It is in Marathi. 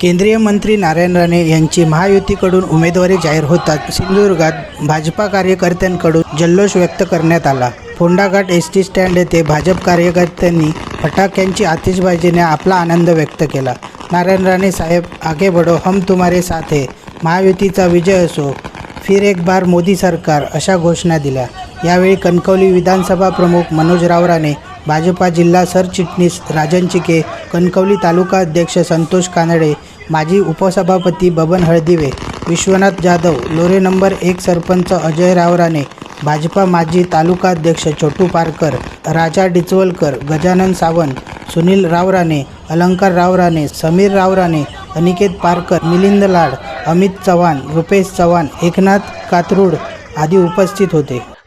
केंद्रीय मंत्री नारायण राणे यांची महायुतीकडून उमेदवारी जाहीर होताच सिंधुदुर्गात भाजपा कार्यकर्त्यांकडून जल्लोष व्यक्त करण्यात आला. फोंडाघाट एस टी स्टँड येथे भाजप कार्यकर्त्यांनी फटाक्यांची आतिषबाजीने आपला आनंद व्यक्त केला. नारायण राणे साहेब आगे बढो हम तुम्हारे साथ है. महायुतीचा विजय असो फिर एक बार मोदी सरकार अशा घोषणा दिल्या. यावेळी कणकवली विधानसभा प्रमुख मनोज रावराने भाजपा जिल्हा सरचिटणीस राजन चिके कणकवली तालुका अध्यक्ष संतोष कानडे माजी उपसभापती बबन हळदिवे विश्वनाथ जाधव लोरे नंबर एक सरपंच अजय रावराने भाजपा माजी तालुका अध्यक्ष छोटू पारकर राजा डिचवलकर गजानन सावंत सुनील रावराने अलंकार रावराने समीर रावराने अनिकेत पारकर मिलिंद लाड अमित चव्हाण रुपेश चव्हाण एकनाथ कातरूड आदी उपस्थित होते.